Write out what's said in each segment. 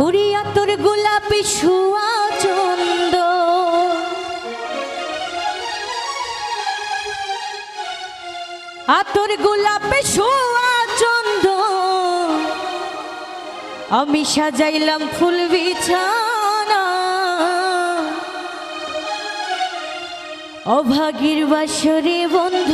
উড়িয়া তোর গোলাপি শুয়া চন্দ। আতর গোলাপে শোয়া চন্দ। আমি সাজাইলাম ফুল বিছানা। অভাগীর বাসরে বন্ধ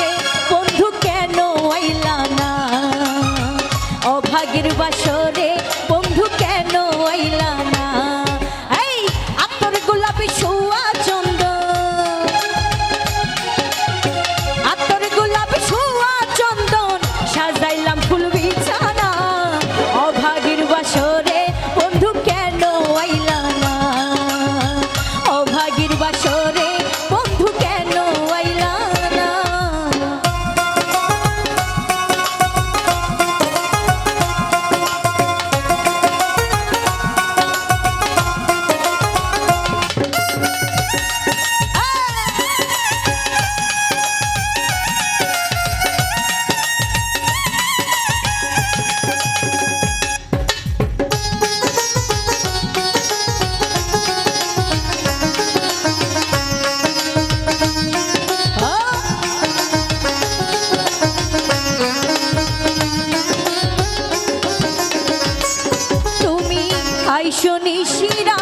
Nishira.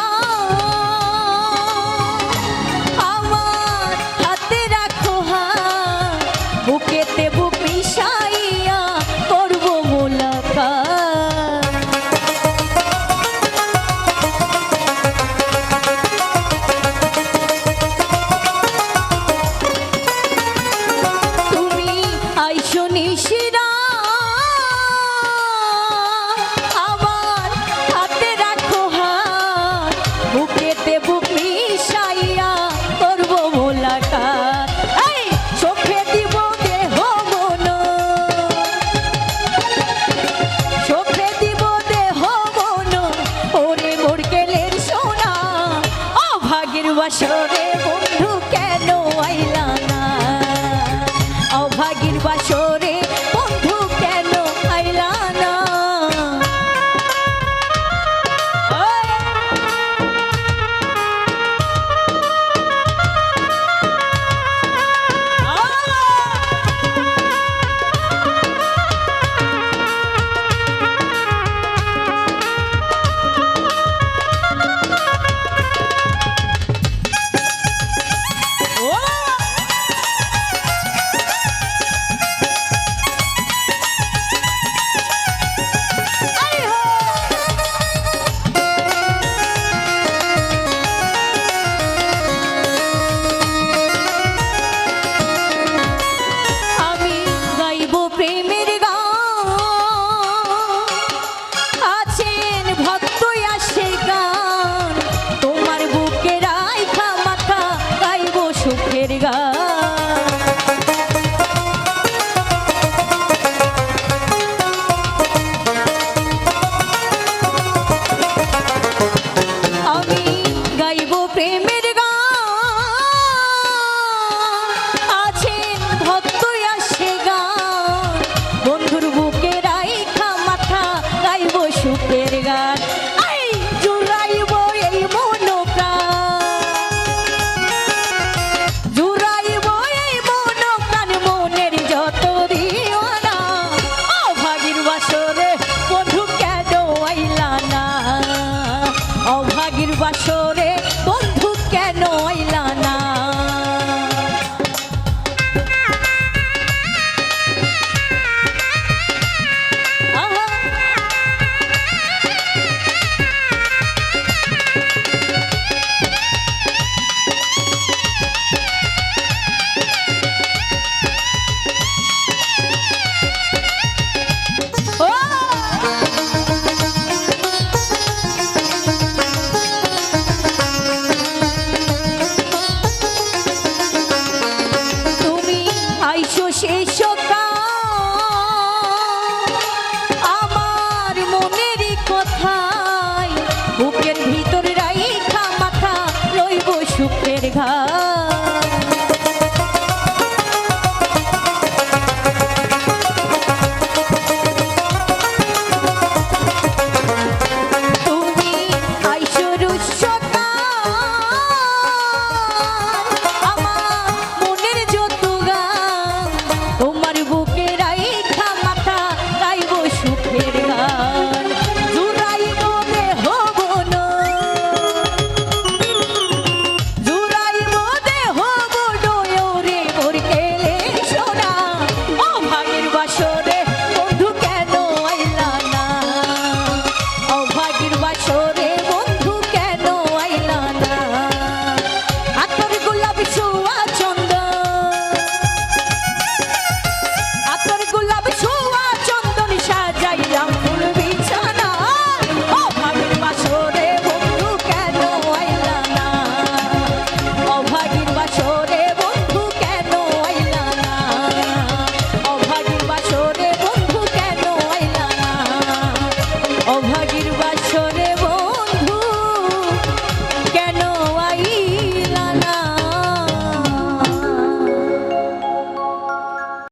বাসরে বন্ধু কেন আইলা না? অভাগীর বাসরে প্রেমে